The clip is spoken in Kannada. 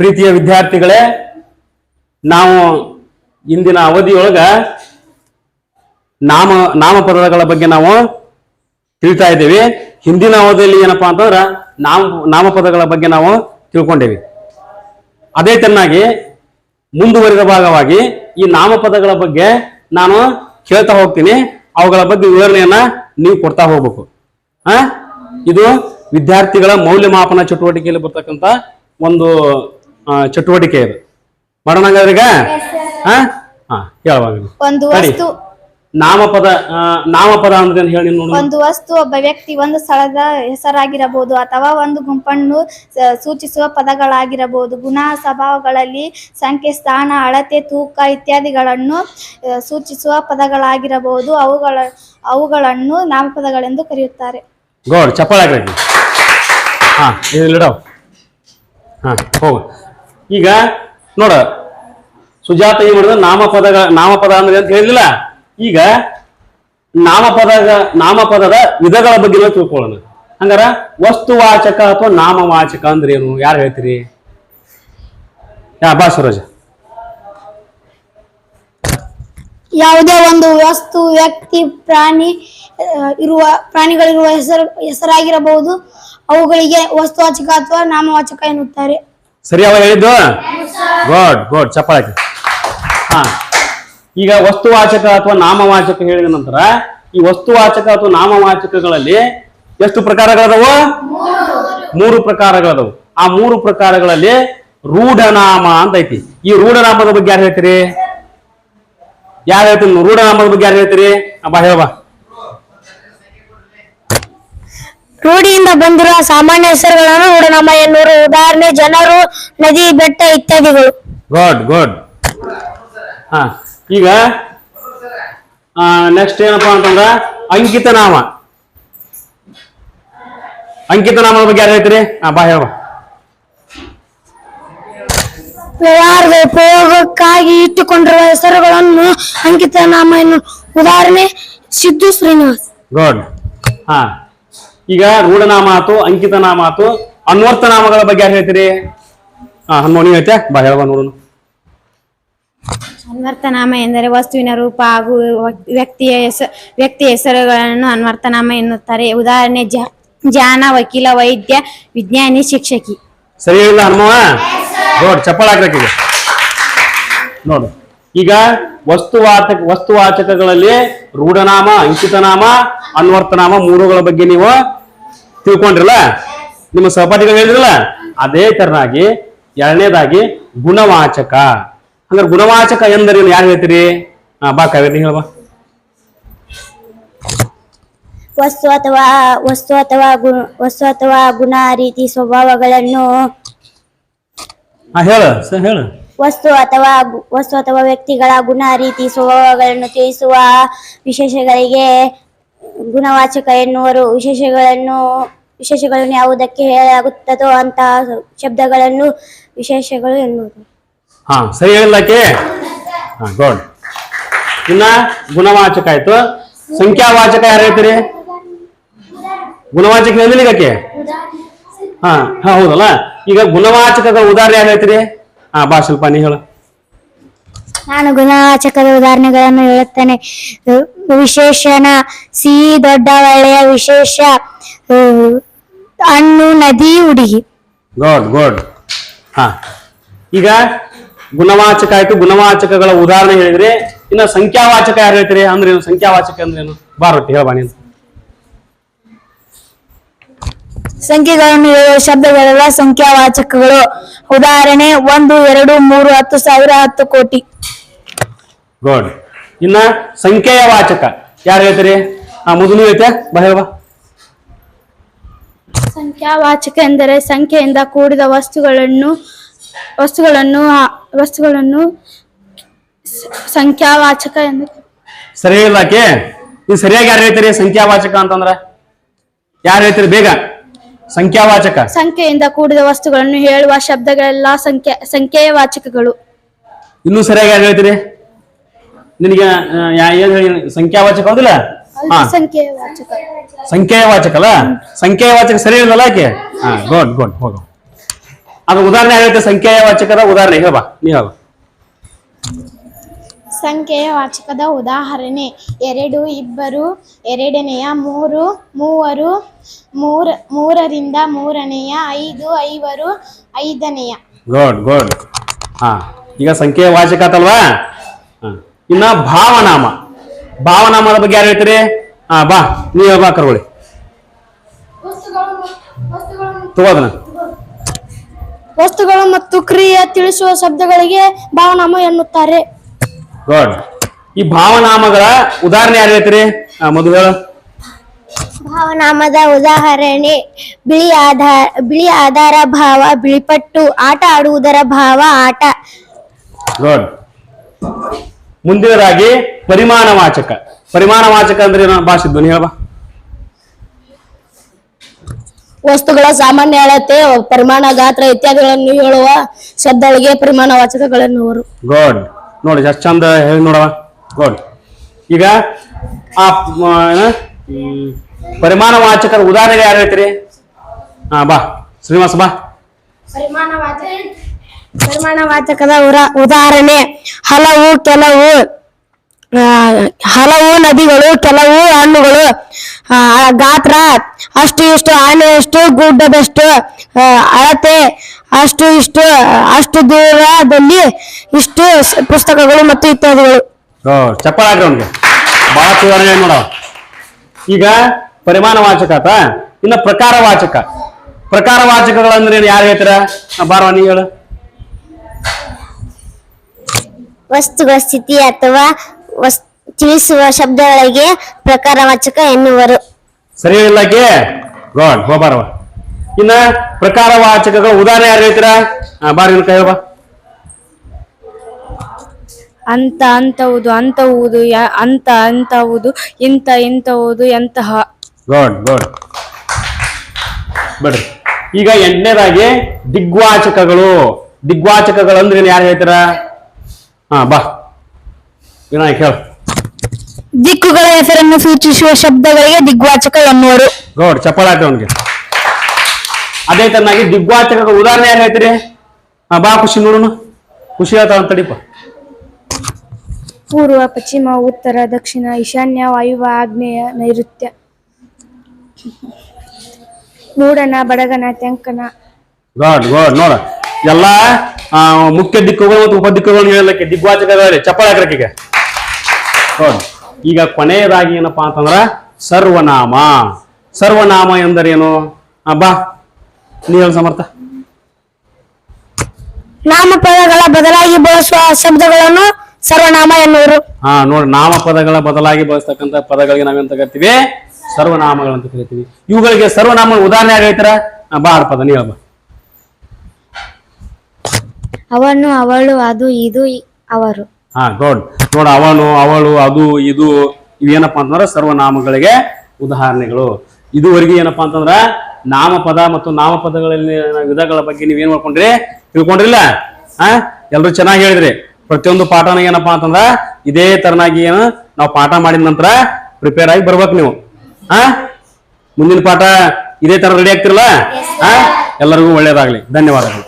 ಪ್ರೀತಿಯ ವಿದ್ಯಾರ್ಥಿಗಳೇ, ನಾವು ಇಂದಿನ ಅವಧಿಯೊಳಗ ನಾಮ, ನಾಮಪದಗಳ ಬಗ್ಗೆ ನಾವು ತಿಳಿತಾ ಇದ್ದೀವಿ. ಹಿಂದಿನ ಅವಧಿಯಲ್ಲಿ ಏನಪ್ಪಾ ಅಂತಂದ್ರ ನಾಮ, ನಾಮಪದಗಳ ಬಗ್ಗೆ ನಾವು ತಿಳ್ಕೊಂಡೇವಿ. ಅದೇ ಚೆನ್ನಾಗಿ ಮುಂದುವರಿದ ಭಾಗವಾಗಿ ಈ ನಾಮಪದಗಳ ಬಗ್ಗೆ ನಾನು ಕೇಳ್ತಾ ಹೋಗ್ತೀನಿ. ಅವುಗಳ ಬಗ್ಗೆ ವಿವರಣೆಯನ್ನ ನೀವು ಕೊಡ್ತಾ ಹೋಗ್ಬೇಕು. ಆ? ಇದು ವಿದ್ಯಾರ್ಥಿಗಳ ಮೌಲ್ಯಮಾಪನ ಚಟುವಟಿಕೆಯಲ್ಲಿ ಬರ್ತಕ್ಕಂಥ ಒಂದು ಚಟುವಟಿಕೆ ಇದೆ. ಮಾಡೋಣ ಹಂಗಾದ್ರೆ ಈಗ? ಹಾ? ಹಾ ಹೇಳುವಾಗ ಒಂದು ವಸ್ತು. ನಾಮಪದ ನಾಮಪದ ಅಂದ್ರೆ ಹೇಳಿ ನೋಡಿ. ಒಂದು ವಸ್ತು ಒಬ್ಬ ವ್ಯಕ್ತಿ ಒಂದು ಸ್ಥಳದ ಹೆಸರಾಗಿರಬಹುದು ಅಥವಾ ಒಂದು ಗುಂಪನ್ನು ಸೂಚಿಸುವ ಪದಗಳಾಗಿರಬಹುದು. ಗುಣ ಸ್ವಭಾವಗಳಲ್ಲಿ ಸಂಖ್ಯೆ ಸ್ಥಾನ ಅಳತೆ ತೂಕ ಇತ್ಯಾದಿಗಳನ್ನು ಸೂಚಿಸುವ ಪದಗಳಾಗಿರಬಹುದು. ಅವುಗಳ ಅವುಗಳನ್ನು ನಾಮಪದಗಳೆಂದು ಕರೆಯುತ್ತಾರೆ. ಗೋಡ್ ಚಪ್ಪಾಳೆ ಹಾ ಇಲ್ಲಿಡವ್ ಹಾ ಹೋಗು. ಈಗ ನೋಡ, ಸುಜಾತ ಏನ್ ಮಾಡಿದ? ನಾಮಪದ ನಾಮಪದ ಅಂದ್ರೆ ಅಂತ ಹೇಳಿಲ್ಲ ಈಗ ನಾಮಪದ ನಾಮಪದದ ವಿಧಗಳ ಬಗ್ಗೆ ತಿಳ್ಕೊಳ್ಳೋಣ. ಹಂಗಾರ ವಸ್ತುವಾಚಕ ಅಥವಾ ನಾಮವಾಚಕ ಅಂದ್ರೆ ಏನು? ಯಾರು ಹೇಳ್ತೀರಿ? ಯಾ, ಬಾ ಸುರಜ. ಯಾವುದೇ ಒಂದು ವಸ್ತು, ವ್ಯಕ್ತಿ, ಪ್ರಾಣಿ ಇರುವ, ಪ್ರಾಣಿಗಳಿರುವ ಹೆಸರು, ಹೆಸರಾಗಿರಬಹುದು. ಅವುಗಳಿಗೆ ವಸ್ತುವಾಚಕ ಅಥವಾ ನಾಮವಾಚಕ ಎನ್ನುತ್ತಾರೆ. ಸರಿ ಅವ ಹೇಳಿದ್ದು? ಗೋಡ್ ಗೋಡ್ ಚಪ್ಪಾಳೆ ಹಾಕಿ. ಹಾ. ಈಗ ವಸ್ತುವಾಚಕ ಅಥವಾ ನಾಮವಾಚಕ ಹೇಳಿದ ನಂತರ ಈ ವಸ್ತುವಾಚಕ ಅಥವಾ ನಾಮವಾಚಕಗಳಲ್ಲಿ ಎಷ್ಟು ಪ್ರಕಾರಗಳದವು? ಮೂರು ಪ್ರಕಾರಗಳದವು. ಆ ಮೂರು ಪ್ರಕಾರಗಳಲ್ಲಿ ರೂಢನಾಮ ಅಂತ ಐತಿ. ಈ ರೂಢನಾಮದ ಬಗ್ಗೆ ಯಾರು ಹೇಳ್ತೀರಿ? ಯಾರು ಹೇಳ್ತೀನಿ? ರೂಢನಾಮದ ಬಗ್ಗೆ ಯಾರು ಹೇಳ್ತೀರಿ? ಬಾ ಹೇಳ ಬಾ ರೂಢಿಯಿಂದ ಬಂದಿರುವ ಸಾಮಾನ್ಯ ಹೆಸರುಗಳನ್ನು ನೋಡೋಣ ಎನ್ನುವರು. ಉದಾಹರಣೆ ಜನರು ನದಿ ಬೆಟ್ಟ ಇತ್ಯಾದಿಗಳು. ಗುಡ್ ಗುಡ್ ಹಾ ಈಗ ನೆಕ್ಸ್ಟ್ ಏನಪ್ಪಾ ಅಂತಂದ್ರ ಅಂಕಿತ ನಾಮ ಅಂಕಿತ ನಾಮದ ಬಗ್ಗೆ ಯಾರು ಹೇಳ್ತೀರಿ? ಹಾ ಬಾ ಹೇಳ ವ್ಯವಹಾರದ ಉಪಯೋಗಕ್ಕಾಗಿ ಇಟ್ಟುಕೊಂಡಿರುವ ಹೆಸರುಗಳನ್ನು ಅಂಕಿತ ನಾಮ ಎನ್ನು ಉದಾಹರಣೆ ಸಿದ್ದು ಶ್ರೀನಿವಾಸ್. ಗುಡ್ ಹಾ. ಈಗ ರೂಢನಾಮ ಆತು ಅಂಕಿತ ನಾಮ ಆತು ಅನ್ವರ್ಥ ನಾಮಗಳ ಬಗ್ಗೆ ಯಾರು ಹೇಳ್ತೀರಿ? ಹಾ ಹನುಮ ನೀವು ಹೇಳ್ತೀಯ? ಬಾ ಹೇಳುವ ನೋಡೋಣ. ಅನ್ವರ್ಥನಾಮ ಎಂದರೆ ವಸ್ತುವಿನ ರೂಪ ಹಾಗೂ ವ್ಯ- ವ್ಯಕ್ತಿಯ ಹೆಸ ವ್ಯಕ್ತಿಯ ಹೆಸರುಗಳನ್ನು ಅನ್ವರ್ಥನಾಮ ಎನ್ನುತ್ತಾರೆ. ಉದಾಹರಣೆ ಜ ಜಾನ ವಕೀಲ ವೈದ್ಯ ವಿಜ್ಞಾನಿ ಶಿಕ್ಷಕಿ. ಸರಿ ಹೇಳಿಲ್ಲ ಹನುಮವ ನೋಡಿ ಚಪ್ಪಳ ಹಾಕ್ಬೇಕು ಈಗ ನೋಡು. ಈಗ ವಸ್ತುವಾಚಕ ವಸ್ತುವಾಚಕಗಳಲ್ಲಿ ರೂಢನಾಮ ಅಂಕಿತನಾಮ ಅನ್ವರ್ಥನಾಮ ಮೂರುಗಳ ಬಗ್ಗೆ ನೀವು ತಿಳ್ಕೊಂಡ್ರಲ್ಲ? ನಿಮ್ಮ ಸಹಪಾಠಿಗಳು ಹೇಳಿದ್ರಲ್ಲ? ಅದೇ ತರನಾಗಿ ಎರಡನೇದಾಗಿ ಗುಣವಾಚಕ. ಅಂದ್ರೆ ಗುಣವಾಚಕ ಎಂದರೇನು? ಯಾರು ಹೇಳ್ತೀರಿ? ಹಾ ಬಾ ಕಾವೇರಿ ಹೇಳುವ ವಸ್ತು ಅಥವಾ ವಸ್ತು ಅಥವಾ ಗುಣ ವಸ್ತು ಅಥವಾ ಗುಣ ರೀತಿ ಸ್ವಭಾವಗಳನ್ನು ಹೇಳ ಹೇಳು ಹೇಳು. ವಸ್ತು ಅಥವಾ ವಸ್ತು ಅಥವಾ ವ್ಯಕ್ತಿಗಳ ಗುಣ ರೀತಿ ಸ್ವಭಾವಗಳನ್ನು ತಿಳಿಸುವ ವಿಶೇಷಗಳಿಗೆ ಗುಣವಾಚಕ ಎನ್ನುವರು ವಿಶೇಷಗಳನ್ನು ವಿಶೇಷಗಳನ್ನು ಯಾವುದಕ್ಕೆ ಹೇಳಲಾಗುತ್ತದೋ ಅಂತಹ ಶಬ್ದಗಳನ್ನು ವಿಶೇಷಗಳು ಎನ್ನುವರು ಹಾ, ಸರಿ ಹೇಳಿಲ್ಲಕ್ಕೆ ಹಾ ಗುಡ್ ಇನ್ನ ಗುಣವಾಚಕ ಆಯ್ತು. ಸಂಖ್ಯಾವಾಚಕ ಯಾರು ಹೇಳ್ತೀರಿ? ಗುಣವಾಚಕ ಹೇಳಿಲ್ಲ ಹಾ ಹಾ, ಹೌದಲ್ಲ? ಈಗ ಗುಣವಾಚಕದ ಉದಾಹರಣೆ ಯಾರು ಹೇಳ್ತೀರಿ? ಹಾ, ಬಾ ಸ್ವಲ್ಪ ನೀ ಹೇಳು. ನಾನು ಗುಣವಾಚಕದ ಉದಾಹರಣೆಗಳನ್ನು ಹೇಳುತ್ತೇನೆ. ವಿಶೇಷಣ ಸಿಹಿ ದೊಡ್ಡ ಒಳ್ಳೆಯ ವಿಶೇಷ ಹಣ್ಣು, ನದಿ ಹುಡುಗಿ ಗುಡ್ ಗುಡ್ ಹಾ. ಈಗ ಗುಣವಾಚಕ ಆಯ್ತು. ಗುಣವಾಚಕಗಳ ಉದಾಹರಣೆ ಹೇಳಿದ್ರೆ, ಇನ್ನ ಸಂಖ್ಯಾವಾಚಕ ಯಾರು ಹೇಳ್ತೀರಿ? ಅಂದ್ರೆ ಸಂಖ್ಯಾವಾಚಕ ಅಂದ್ರೆ ಏನು? ಬಾರೊಟ್ಟಿ ಹೇಳ ಬಾ ನೀನು ಸಂಖ್ಯೆಗಳನ್ನು ಹೇಳುವ ಶಬ್ದಗಳೆಲ್ಲ ಸಂಖ್ಯಾವಾಚಕಗಳು. ಉದಾಹರಣೆ ಒಂದು ಎರಡು ಮೂರು ಹತ್ತು ಸಾವಿರ ಹತ್ತು ಕೋಟಿ. ಗುಡ್ ಇನ್ನ ಸಂಖ್ಯೆಯ ವಾಚಕ ಯಾರು ಹೇಳ್ತೀರಿ? ಆ ಮೊದಲು ಐತೆ ಬಾ ಹೇಳ ವಾಚಕ ಸಂಖ್ಯಾವಾಚಕ ಎಂದರೆ ಸಂಖ್ಯೆಯಿಂದ ಕೂಡಿದ ವಸ್ತುಗಳನ್ನು ವಸ್ತುಗಳನ್ನು ವಸ್ತುಗಳನ್ನು ಸಂಖ್ಯಾ ಸಂಖ್ಯಾವಾಚಕ ಎಂದು ಸರಿ ಇಲ್ಲಾಕೆ ನೀವು ಸರಿಯಾಗಿ ಯಾರು ಹೇಳ್ತೀರಿ ಸಂಖ್ಯಾವಾಚಕ ಅಂತಂದ್ರ? ಯಾರು ಹೇಳ್ತೀರಿ ಬೇಗ? ಸಂಖ್ಯಾವಾಚಕ. ಸಂಖ್ಯೆಯಿಂದ ಕೂಡಿದ ವಸ್ತುಗಳನ್ನು ಹೇಳುವ ಶಬ್ದಗಳೆಲ್ಲ ಸಂಖ್ಯೆ ಸಂಖ್ಯೆಯ ವಾಚಕಗಳು ಇನ್ನೂ ಸರಿಯಾಗಿ ಹೇಳ್ತೀರಿ? ನಿನಗೆ ಆ, ಯಾ- ಏನ್ ಹೇಳಿ ಸಂಖ್ಯಾವಾಚಕ ಹೌದಿಲ್ಲ? ಹಾ. ಸಂಖ್ಯೆಯ ವಾಚಕ ಸಂಖ್ಯೆಯ ವಾಚಕ ಅಲ್ಲ? ಸಂಖ್ಯೆಯ ವಾಚಕ ಸರಿ ಹೇಳಿದಲ್ಲ ಆಕೆ? ಹಾ ಗುಡ್ ಗುಡ್ ಹೋಗು. ಅದು ಉದಾಹರಣೆ ಹೇಳುತ್ತೆ ಸಂಖ್ಯೆಯ ವಾಚಕದ ಉದಾಹರಣೆ ನೀ ಹೇಳ ಸಂಖ್ಯೆಯ ವಾಚಕದ ಉದಾಹರಣೆ. ಎರಡು ಇಬ್ಬರು ಎರಡನೆಯ ಮೂರು ಮೂವರು ಮೂರ ಮೂರರಿಂದ ಮೂರನೆಯ ಐದು ಐವರು ಐದನೆಯ. ಗುಡ್ ಗುಡ್ ಹಾ ಈಗ ಸಂಖ್ಯೆಯ ವಾಚಕ ಆತಲ್ವಾ? ಹಾ ಇನ್ನ ಭಾವನಾಮ. ಭಾವನಾಮದ ಬಗ್ಗೆ ಯಾರು ಹೇಳ್ತೀರಿ? ಹಾ ಬಾ ನೀವ್ ಬಾ ಕರ್ಕೊಳ್ಳಿ. ತಗೋದನ. ವಸ್ತುಗಳು ಮತ್ತು ಕ್ರಿಯೆ ತಿಳಿಸುವ ಶಬ್ದಗಳಿಗೆ ಭಾವನಾಮ ಎನ್ನುತ್ತಾರೆ. ಗುಡ್ ಈ ಭಾವನಾಮಗಳ ಉದಾಹರಣೆ ಯಾರು ಹೇಳ್ತೀರಿ? ಹಾ ಮಧು ಹೇಳು. ಭಾವನಾಮದ ಉದಾಹರಣೆ ಬಿಳಿ ಆಧಾರ ಬಿಳಿ ಆಧಾರ ಭಾವ ಬಿಳಿಪಟ್ಟು ಆಟ ಆಡುವುದರ ಭಾವ ಆಟ. ಗುಡ್ ಮುಂದಿನದಾಗಿ ಪರಿಮಾಣ ವಾಚಕ ಪರಿಮಾಣ ವಾಚಕ ಅಂದ್ರೆ ಏನು ಭಾಷೆ ಧ್ವನಿ ಹೇಳ್ಬಾ ವಸ್ತುಗಳ ಸಾಮಾನ್ಯ ಅಳತೆ ಪರಿಮಾಣ ಗಾತ್ರ ಇತ್ಯಾದಿಗಳನ್ನು ಹೇಳುವ ಶಬ್ದಗಳಿಗೆ ಪರಿಮಾಣ ವಾಚಕಗಳೆನ್ನುವರು ಗುಡ್ ನೋಡಿ, ಎಷ್ಟು ಚಂದ ಹೇಳಿ ನೋಡವ ನೋಡಿ. ಈಗ, ಆ ಪರಿಮಾಣ ವಾಚಕದ ಉದಾಹರಣೆಗೆ ಯಾರು ಹೇಳ್ತೀರಿ? ಹಾ, ಬಾ. ಶ್ರೀನಿವಾಸ, ಬಾ. ಪರಿಮಾಣ ವಾಚಕದ ಉದಾಹರಣೆ. ಹಲವು, ಕೆಲವು. ಹಲವು ನದಿಗಳು ಕೆಲವು ಹಣ್ಣುಗಳು ಆ, ಗಾತ್ರ ಅಷ್ಟು ಇಷ್ಟು ಆನೆಯಷ್ಟು ಗುಡ್ಡದಷ್ಟು ಆ, ಅಳತೆ ಅಷ್ಟು ಇಷ್ಟು ಅಷ್ಟು ದೂರದಲ್ಲಿ ಇಷ್ಟು ಸ್- ಪುಸ್ತಕಗಳು ಮತ್ತು ಇತ್ಯಾದಿಗಳು. ಚಪ್ಪಲ್ ಹಾಕ್ರಿ ಬಹಳ ಭಾಳ ಸುಧಾರಣೆ ನೋಡ. ಈಗ ಪರಿಮಾಣ ವಾಚಕ ಆತ ಇನ್ನು ಪ್ರಕಾರ ವಾಚಕ ಪ್ರಕಾರ ವಾಚಕಗಳಂದ್ರೆ ಏನು ಯಾರು ಹೇಳ್ತೀರ ನೀ ಹೇಳು. ವಸ್ತುಗಳ ಸ್ಥಿತಿ ಅಥವಾ ವಸ್- ತಿಳಿಸುವ ಶಬ್ದಗಳಿಗೆ ಪ್ರಕಾರವಾಚಕ ಎನ್ನುವರು. ಸರಿ ಇಲ್ಲಕ್ಕೆ ಗಾಡ್ ಹೋಗ್ಬಾರವ ಇನ್ನ ಪ್ರಕಾರ ವಾಚಕಗಳ ಉದಾಹರಣೆ ಯಾರು ಹೇಳ್ತೀರಾ? ಹಾ, ಬಾರಿ ಅಂತ ಕೈ ಬಾ. ಅಂತ ಅಂತವುದು ಅಂತವುದು ಯ- ಅಂತ ಅಂತವುದು ಇಂತ ಇಂತವುದು ಎಂತಹ ಗೋಡ್ ಗೋಡ್ ಬಿಡ್ರಿ. ಈಗ ಎಂಟನೇದಾಗಿ ದಿಗ್ವಾಚಕಗಳು. ದಿಗ್ವಾಚಕಗಳು ಅಂದ್ರೆ ಯಾರು ಹೇಳ್ತೀರಾ? ಹಾ ಬಾ. ವಿನಾಯಕ್ ಹೇಳು. ದಿಕ್ಕುಗಳ ಹೆಸರನ್ನು ಸೂಚಿಸುವ ಶಬ್ದಗಳಿಗೆ ದಿಗ್ವಾಚಕ ಎನ್ನುವರು. ಗೌಡ್ ಚಪ್ಪಾಳ ಹಾಕಿ ಅವನಿಗೆ. ಅದೇ ತನ್ನಾಗಿ ದಿಗ್ವಾಚಕ ಉದಾಹರಣೆ ಯಾರು ಹೇಳ್ತೀರಿ? ಹಾ ಬಾ ಖುಷಿ ನೋಡೋಣ. ಖುಷಿ ಹೇಳ್ತಾವ ತಡಿಪ. ಪೂರ್ವ ಪಶ್ಚಿಮ ಉತ್ತರ ದಕ್ಷಿಣ ಈಶಾನ್ಯ ವಾಯುವ ಆಗ್ನೇಯ ನೈಋತ್ಯ. ಮೂಡನ ಬಡಗನ ತೆಂಕನ ಗಾಡ್ ಗಾಡ್ ನೋಡ. ಎಲ್ಲಾ ಆ, ಮುಖ್ಯ ದಿಕ್ಕುಗಳು ಮತ್ತು ಉಪ ದಿಕ್ಕುಗಳು ಹೇಳಲಿಕ್ಕೆ ದಿಗ್ವಾಚಕ ಚಪ್ಪಾಳ ಹಾಕ್ರಕ್ಕೀಗ ಹೌದು ಈಗ ಕೊನೆಯದಾಗಿ ಏನಪ್ಪಾ ಅಂತಂದ್ರ ಸರ್ವನಾಮ. ಸರ್ವನಾಮ ಎಂದರೇನು? ಅಬ್ಬಾ ಬಾ ನೀ ಸಮರ್ಥ ಸಮರ್ಥ. ನಾಮಪದಗಳ ಬದಲಾಗಿ ಬಳಸುವ ಶಬ್ದಗಳನ್ನು ಸರ್ವನಾಮ ಎನ್ನುವರು. ಹಾ ನೋಡಿ ನಾಮಪದಗಳ ಬದಲಾಗಿ ಬಳಸ್ತಕ್ಕಂತ ಪದಗಳಿಗೆ ನಾವೆಂತ ಕರಿತೀವಿ? ಸರ್ವನಾಮಗಳಂತ ಕರಿತೀವಿ. ಇವುಗಳಿಗೆ ಸರ್ವನಾಮ ಉದಾಹರಣೆ ಆಗೈತರ ಬಾಡ ಪದ ನೀ ಹೇಳ ಬಾ ಅವನು ಅವಳು ಅದು ಇದು ಅವರು. ಹಾ ಗೌಡ್ ನೋಡ ಅವನು ಅವಳು ಅದು ಇದು ಇವೇನಪ್ಪ ಅಂತಂದ್ರೆ ಸರ್ವನಾಮಗಳಿಗೆ ಉದಾಹರಣೆಗಳು. ಇದುವರೆಗೆ ಏನಪ್ಪಾ ಅಂತಂದ್ರ ನಾಮಪದ ಮತ್ತು ನಾಮಪದಗಳಲ್ಲಿ ವಿಧಗಳ ಬಗ್ಗೆ ನೀವೇನ್ ಮಾಡ್ಕೊಂಡ್ರಿ? ತಿಳ್ಕೊಂಡ್ರಿಲ್ಲ ಹಾ ಎಲ್ರು ಚೆನ್ನಾಗಿ ಹೇಳಿದ್ರಿ. ಪ್ರತಿಯೊಂದು ಪಾಠನ ಏನಪ್ಪ ಅಂತಂದ್ರ ಇದೇ ತರನಾಗಿ ಏನು ನಾವು ಪಾಠ ಮಾಡಿದ ನಂತರ ಪ್ರಿಪೇರ್ ಆಗಿ ಬರ್ಬೇಕು ನೀವು. ಹಾ ಮುಂದಿನ ಪಾಠ ಇದೇ ತರ ರೆಡಿ ಆಗ್ತಿರಲ್ಲ? ಹಾ ಎಲ್ಲರಿಗೂ ಒಳ್ಳೇದಾಗ್ಲಿ. ಧನ್ಯವಾದಗಳು.